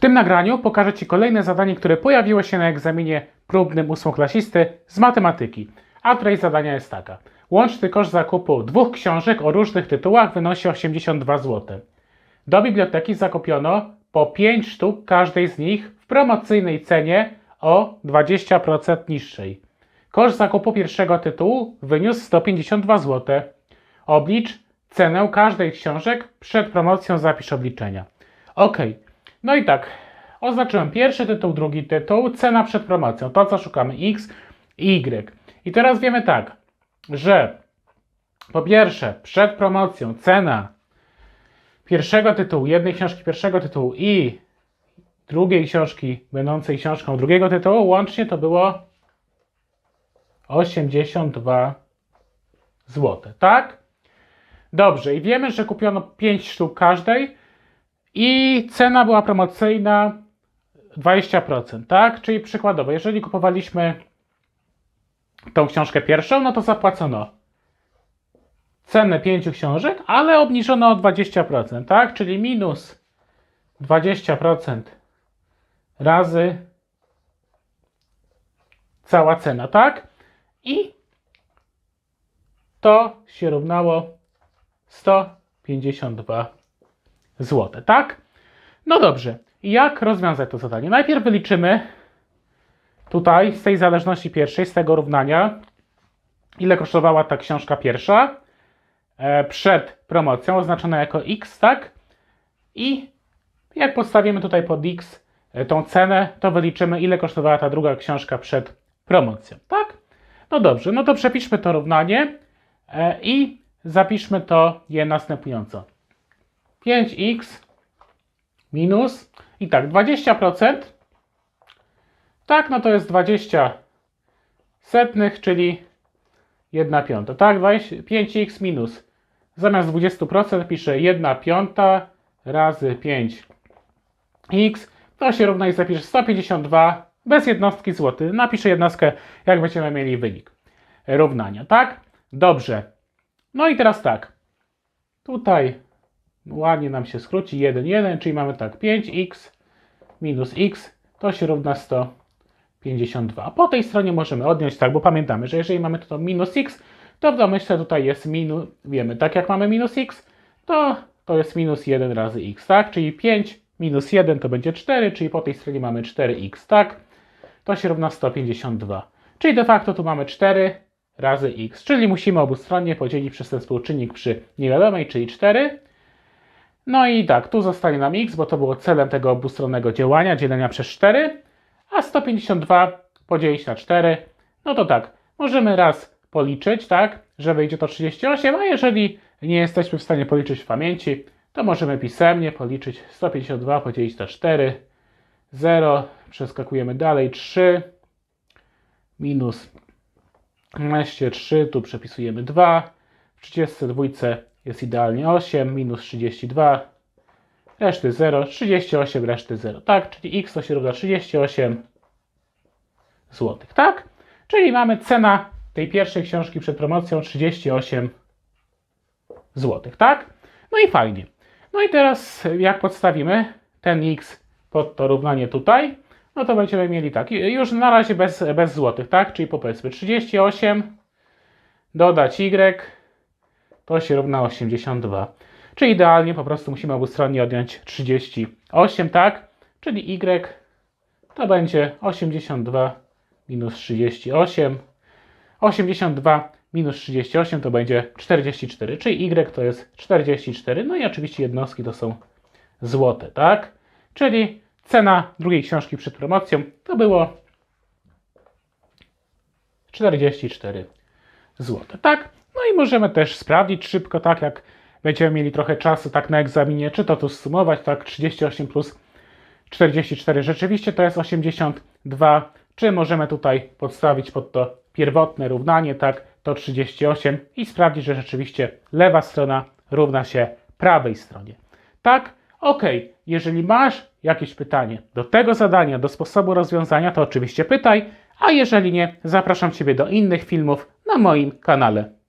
tym nagraniu pokażę Ci kolejne zadanie, które pojawiło się na egzaminie próbnym ósmoklasisty z matematyki. A treść zadania jest taka. Łączny koszt zakupu dwóch książek o różnych tytułach wynosi 82 zł. Do biblioteki zakupiono po 5 sztuk każdej z nich w promocyjnej cenie o 20% niższej. Koszt zakupu pierwszego tytułu wyniósł 152 zł. Oblicz cenę każdej książek przed promocją, zapisz obliczenia. Ok, no i tak, oznaczyłem pierwszy tytuł, drugi tytuł, cena przed promocją, to co szukamy, x i y. I teraz wiemy tak, że po pierwsze, przed promocją cena pierwszego tytułu, jednej książki pierwszego tytułu i drugiej książki będącej książką drugiego tytułu, łącznie to było 82 zł, tak? Dobrze, i wiemy, że kupiono 5 sztuk każdej i cena była promocyjna 20%, tak? Czyli przykładowo, jeżeli kupowaliśmy tą książkę pierwszą, no to zapłacono cenę 5 książek, ale obniżono o 20%, tak? Czyli minus 20% razy cała cena, tak? I to się równało 152 zł, tak? No dobrze. Jak rozwiązać to zadanie? Najpierw wyliczymy tutaj z tej zależności pierwszej, z tego równania, ile kosztowała ta książka pierwsza e, przed promocją, oznaczona jako x, tak? I jak postawimy tutaj pod x e, tą cenę, to wyliczymy, ile kosztowała ta druga książka przed promocją, tak? No dobrze, no to przepiszmy to równanie e, i zapiszmy to je następująco. 5x minus i tak 20%. Tak, no to jest 20 setnych, czyli 1 piąta. Tak, 20 5x minus zamiast 20% piszę 1 piąta razy 5x. To się równa i zapiszę 152 bez jednostki złoty. Napiszę jednostkę, jak będziemy mieli wynik równania, tak? Dobrze. No i teraz tak. Tutaj ładnie nam się skróci 1, 1, czyli mamy tak 5x minus x to się równa 152. A po tej stronie możemy odjąć tak, bo pamiętamy, że jeżeli mamy to minus x, to w domyśle tutaj jest minus, wiemy, tak jak mamy minus x, to to jest minus 1 razy x, tak? Czyli 5 minus 1 to będzie 4, czyli po tej stronie mamy 4x, tak? To się równa 152. Czyli de facto tu mamy 4 razy x, czyli musimy obustronnie podzielić przez ten współczynnik przy niewiadomej, czyli 4. No i tak, tu zostanie nam x, bo to było celem tego obustronnego działania, dzielenia przez 4, a 152 podzielić na 4, no to tak, możemy raz policzyć, tak, że wyjdzie to 38, a jeżeli nie jesteśmy w stanie policzyć w pamięci, to możemy pisemnie policzyć 152 podzielić na 4, 0, przeskakujemy dalej, 3, minus 3, tu przepisujemy 2, w 32 jest idealnie 8, minus 32, reszty 0, 38, reszty 0, tak? Czyli x to się równa 38 zł, tak? Czyli mamy cena tej pierwszej książki przed promocją 38 zł, tak? No i fajnie. No i teraz jak podstawimy ten x pod to równanie tutaj, no to będziemy mieli tak, już na razie bez, bez złotych, tak? Czyli powiedzmy 38 dodać y to się równa 82. Czyli idealnie po prostu musimy obustronnie odjąć 38, tak? Czyli y to będzie 82 minus 38. 82 minus 38 to będzie 44, czyli y to jest 44. No i oczywiście jednostki to są złote, tak? Czyli cena drugiej książki przed promocją to było 44 zł, tak? No i możemy też sprawdzić szybko, tak jak będziemy mieli trochę czasu tak na egzaminie, czy to tu sumować, tak 38 plus 44 rzeczywiście to jest 82, czy możemy tutaj podstawić pod to pierwotne równanie, tak, to 38 i sprawdzić, że rzeczywiście lewa strona równa się prawej stronie. Tak? Ok, jeżeli masz jakieś pytanie do tego zadania, do sposobu rozwiązania, to oczywiście pytaj, a jeżeli nie, zapraszam Ciebie do innych filmów na moim kanale.